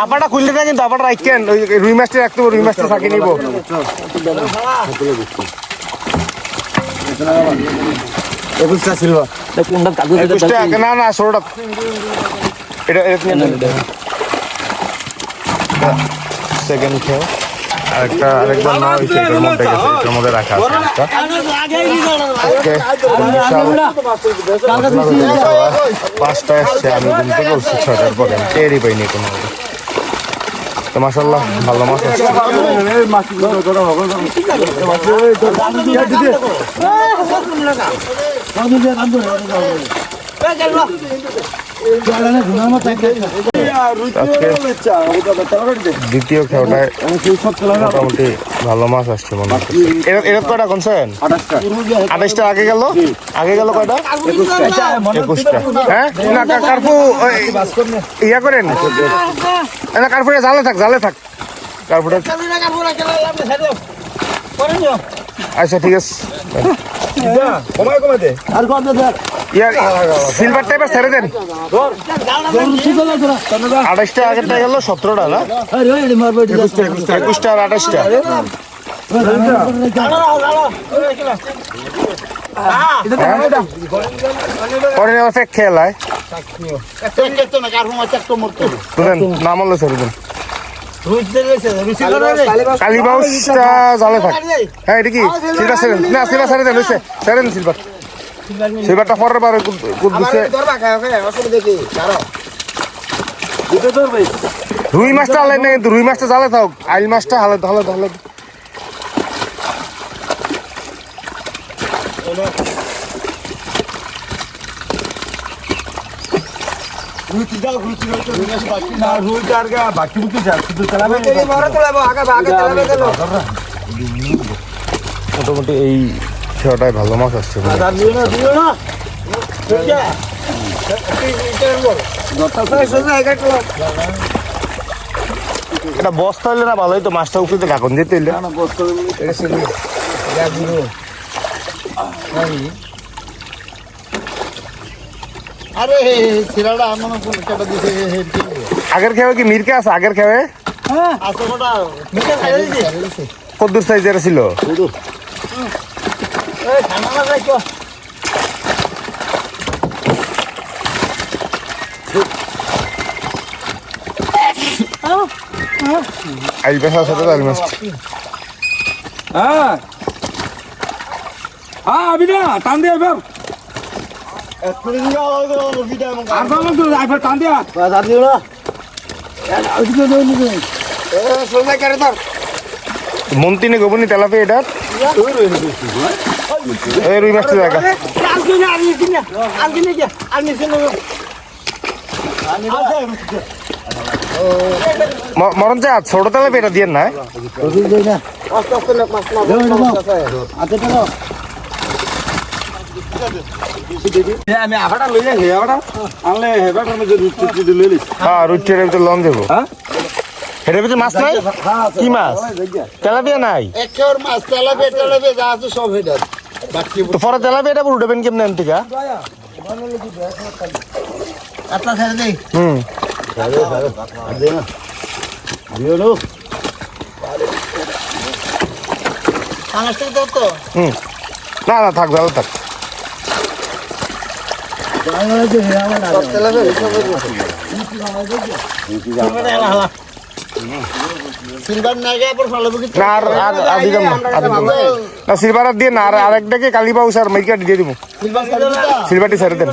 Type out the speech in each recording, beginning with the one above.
হাপাটা খুললে না কিন্তু হাপাটা রাখেন ওই রুই মাছটা রাখতে হবে, রুই মাছটা থাকে নিব। একুশটা ছিল কোনটা কাগজ একুশটা না না ষোলোটা। এটা। সেকেন্ড খেয়ে। আরেকটা আরেকবার না হয়েছে এটার মধ্যে গেছে এটার মধ্যে রাখা আছে। একটা। ওকে, পাঁচটা এসছে আমি ঘুম থেকে উঠছি ছটার পরে আমি টেরই পাইনি কোনো তো মাসাল্লাহ ভালো মাছ আসছে আজকে দ্বিতীয় খেওয়াটায় মোটামুটি ভালো মাছ আসছে মনে হচ্ছে। এরা কয়টা কোনছেন আঠাশটা আগে গেল? আগে গেল কয়টা? একুশটা। হ্যাঁ? না কার্পু ইয়া করেন। না কার্পুরে জালে থাক জালে থাক। কার্পুরে আচ্ছা ঠিক আছে। আর কত দেখ। ইয়ার সিলভার টাইপের ছেড়ে দেন। আঠাশটা আগেরটা গেল সতেরোটা না? একুশটা আর আঠাশটা। পরে আবার খেলায়। নাম হলো ছেড়ে দেন। কালীবাউসটা জালে থাক। হ্যাঁ এটা কি? সিলভার ছেড়ে না সিলভার হয়েছে ছেড়ে দেন সিলভার। সিলভারটা পরের বার কুদ্দুসে রুই মাছটা আলাই না কিন্তু রুই মাছটা জালে থাক। আইল মাছটা হালে হালে হালে বাকি বুঝতে চাই শুধু চালাবে মোটামুটি এই খেয়াটায় ভালো মাছ আসছে। এটা বস্তা হইলে না ভালো হইতো মাছটা উপরে কাকন যেতে হইলে আরে সিরাটা আমার কেটে দিছে আগের খেয়ে কি মিরকে আছে? আগের খেয়ে? আছে কোটা মিটা খাই দিছে কদ্দুর সাইজের ছিল? এই খানা না যাই তো পেশা সাথে আইল মাছ। হ্যাঁ। হ্যাঁ আবি না টান দিয়ে এবার। মন্তিনে গোবনি তেলাপি এটা রুই মরণ চা ছোট তেলাপি এটা দিয়ে না আস্তে আস্তে না মাছ না আমি আগাটা লই যাই হেবাটা আনলে হেবাটার মধ্যে রুটি রুটি লই লিস হ্যাঁ রুটির ভিতরে লন দেবো। হ্যাঁ? ভিতরে মাছ নাই? কি মাছ? তেলাপিয়া নাই? একের মাছ তেলাবে তেলাবে যা আছে সব হেডার। তো পরে তেলাপিয়া এটা উঠবেন কেমন ছেড়ে দেই। হুম। তো হুম। না না থাক ভালো থাক। না না দিলাম না আর দিলাম না। না সিলভার আর দিয়ে না আর আরেকটাকে কালী বাবু স্যার মাইকা দিয়ে দিব। সিলভারটি ছেড়ে দেন।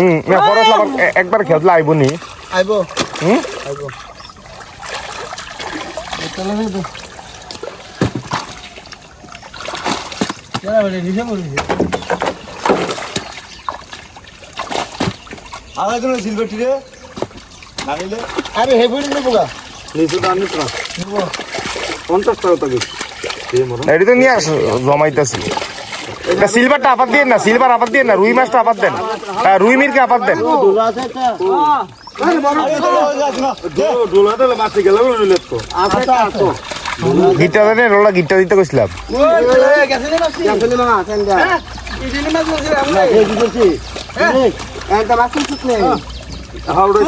হুম একবার আইব নি। আইবো। হুম? আইবো আগে কোনো সিলভারটি রে নাগিলে আরে হেভি নেব গা। নিচে তো আনিস না পঞ্চাশ টাকা তো এটি তো নিয়ে আস জমাইতেছি। এটা সিলভারটা আপাত দিয়ে না সিলভার আপাত দিয়ে না রুই মাছটা আপাত দেন। হ্যাঁ, রুই মিরকে আপাত দেন। রোলা দিতে কইছিলাম। গেছলি বাকি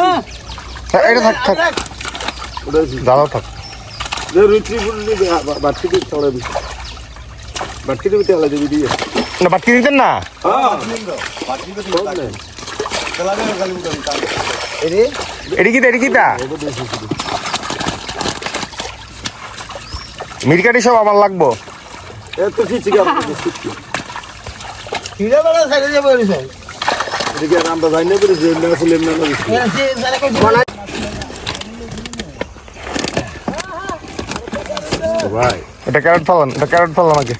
হ্যাঁ। হ্যাঁ, এটা থাক থাক। রুচি ছড়া দিছি দিবি দিয়ে। না দিতেন হ্যাঁ। কি মিরকাটি সব আমার লাগবো। এত ছিচি গেল। হিরে বড় সাইডে যাব এরিছে এদিকে আমরা যাই না আসলে এমনি না ভাই। এটা ক্যারট ফেলান এটা ক্যারট ফেলান আগে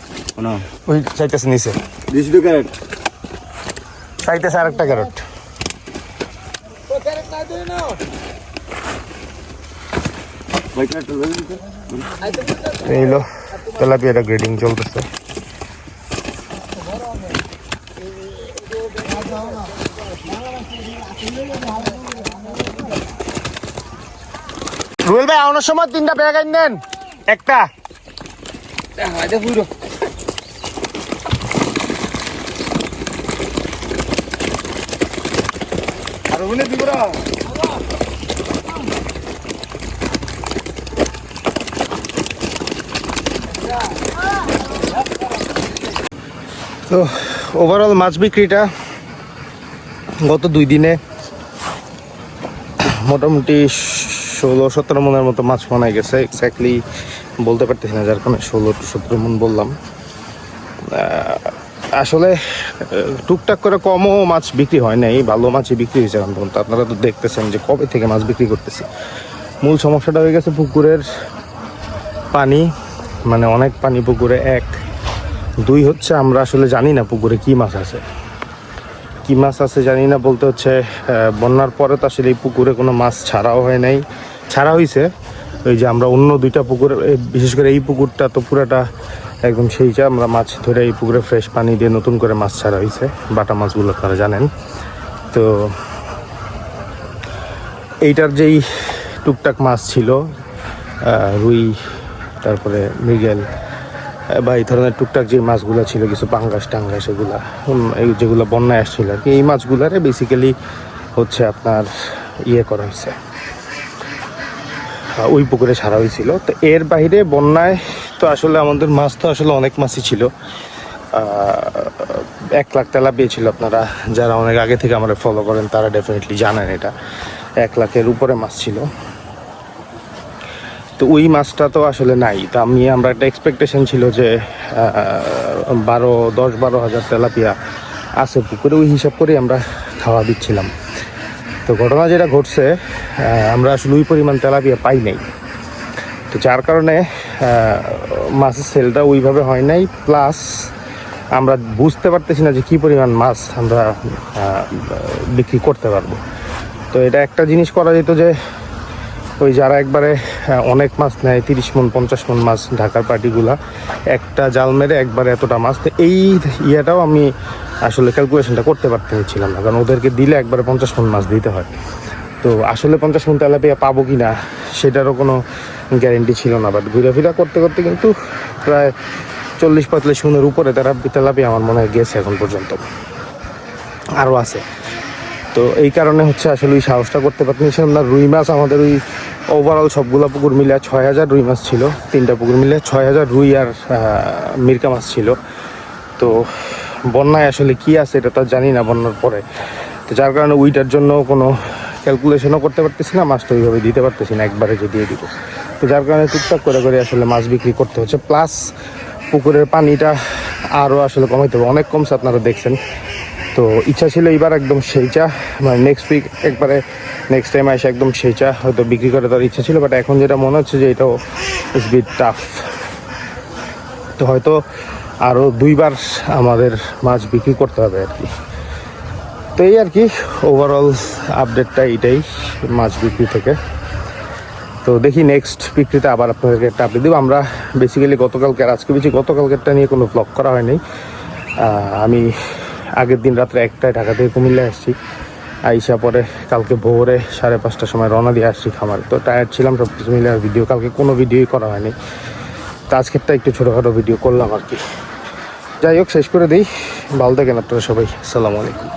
না ওই চাইতেছে নিচে। দিস তো ক্যারেট? চাইতেছে আরেকটা ক্যারেট। দিতে তেলাপিয়াটা গ্রেডিং চলতেছে। রুয়েল ভাই আনার সময় তিনটা ব্যাগ আইন নেন। একটা। আর ওখানে দিবরা তো ওভারঅল মাছ বিক্রিটা গত দুই দিনে মোটামুটি ষোলো, সতেরো মনের মতো মাছ মনে গেছে এক্স্যাক্টলি বলতে পারতেছি না, যার কারণে ষোলো সতেরো মন বললাম। আসলে টুকটাক করে কমও মাছ বিক্রি হয় নাই, ভালো মাছই বিক্রি হয়েছে এখন পর্যন্ত। আপনারা তো দেখতেছেন যে কবে থেকে মাছ বিক্রি করতেছি। মূল সমস্যাটা হয়ে গেছে পুকুরের পানি মানে অনেক পানি পুকুরে এক। দুই হচ্ছে আমরা আসলে জানি না পুকুরে কি মাছ আছে। কি মাছ আছে জানি না, বলতে হচ্ছে বন্যার পরে তো আসলে এই পুকুরে কোনো মাছ ছাড়াও হয় নাই। ছাড়া হয়েছে ওই যে আমরা অন্য দুইটা পুকুর বিশেষ করে এই পুকুরটা তো পুরাটা একদম সেই সেইটা আমরা মাছ ধরে এই পুকুরে ফ্রেশ পানি দিয়ে নতুন করে মাছ ছাড়া হয়েছে বাটা মাছগুলো আপনারা জানেন। তো এইটার যেই টুকটাক মাছ ছিল রুই, তারপরে মৃগেল বা এই ধরনের টুকটাক যে মাছগুলো ছিল, কিছু পাঙ্গাস টাঙ্গাস এগুলা এই যেগুলো বন্যায় আসছিল আর কি, এই মাছগুলারে বেসিক্যালি হচ্ছে আপনার ইয়ে করা হয়েছে। ওই পুকুরে ছাড়া হয়েছিল। তো এর বাইরে বন্যায় তো আসলে আমাদের মাছ তো আসলে অনেক মাছই ছিল। এক লাখ তেলা পেয়েছিল আপনারা, যারা অনেক আগে থেকে আমরা ফলো করেন, তারা ডেফিনেটলি জানেন এটা। এক লাখের উপরে মাছ ছিল। তো ওই মাছটা তো আসলে নাই। তো আমি, আমরা একটা এক্সপেকটেশন ছিল যে বারো, দশ, বারো হাজার তেলাপিয়া আছে পুকুরে, ওই হিসাব করে আমরা খাওয়া দিচ্ছিলাম। তো ঘটনা যেটা ঘটছে আমরা আসলে ওই পরিমাণ তেলাপিয়া পাই নাই। তো যার কারণে মাছের সেলটা ওইভাবে হয় নাই প্লাস আমরা বুঝতে পারতেছি না যে কী পরিমাণ মাছ আমরা বিক্রি করতে পারব। তো এটা একটা জিনিস করা যেত যে ওই যারা একবারে অনেক মাছ নেয়, তিরিশ মন, পঞ্চাশ মন মাছ ঢাকার পার্টিগুলা, একটা জাল মেরে একবারে এতটা মাছ, তো এই ইয়েটাও আমি আসলে ক্যালকুলেশনটা করতে পারতেছিলাম না, কারণ ওদেরকে দিলে একবারে পঞ্চাশ মন মাছ দিতে হয়। তো আসলে পঞ্চাশ মন তেলাপিয়া পাবো কি না সেটারও কোনো গ্যারেন্টি ছিল না বাট ঘুরাফিরা করতে করতে কিন্তু প্রায় চল্লিশ পঁয়তাল্লিশ মনের উপরে তারা তেলাপিয়া আমার মনে হয় গেছে এখন পর্যন্ত। আরও আছে। তো এই কারণে হচ্ছে আসলে ওই সাহসটা করতে পারতেছিলাম না, রুই মাছ আমাদের ওই ওভারঅল সবগুলো পুকুর মিলে ছয় হাজার রুই মাছ ছিল। তিনটা পুকুর মিলে ছয় হাজার রুই আর মিরকা মাছ ছিল। তো বন্যায় আসলে কি আছে এটা তো জানি না বন্যার পরে। তো যার কারণে উইটার জন্য কোনো ক্যালকুলেশনও করতে পারতেছি না, মাছটা ওইভাবে দিতে পারতেছি না, একবারে যে দিয়ে দিব। তো যার কারণে টুকটাক করে করে আসলে মাছ বিক্রি করতে হচ্ছে। প্লাস পুকুরের পানিটা আরও আসলে কমাইতে হবে। অনেক কমছে আপনারা দেখছেন। তো ইচ্ছা ছিল এবার একদম সেই চা মানে নেক্সট উইক একবারে নেক্সট টাইম আসে একদম সেই চা হয়তো বিক্রি করে দেওয়ার ইচ্ছা ছিল বাট এখন যেটা মনে হচ্ছে যে এটাও ইস বিট টাফ তো হয়তো আরও দুইবার আমাদের মাছ বিক্রি করতে হবে আর কি। তো এই আর কি ওভারঅল আপডেটটা এটাই মাছ বিক্রি থেকে। তো দেখি নেক্সট বিক্রিতে আবার আপনাদেরকে একটা আপডেট দেবো। আমরা বেসিক্যালি গতকালকে আজকে বেশি গতকালকেরটা নিয়ে কোনো ব্লগ করা হয়নি। আমি আগের দিন রাত্রে একটায় ঢাকা থেকে কুমিল্লা আসছি। আইসা পরে কালকে ভোরে সাড়ে পাঁচটার সময় রওনা দিয়ে আসছি খামারে। তো টায়ার্ড ছিলাম, সব কিছু মিলে ভিডিও কালকে কোনো ভিডিওই করা হয়নি। তো আজকেরটা একটু ছোটোখাটো ভিডিও করলাম আর কি। যাই হোক, শেষ করে দিই। ভালো থাকেন আপনারা সবাই। আসসালামু আলাইকুম।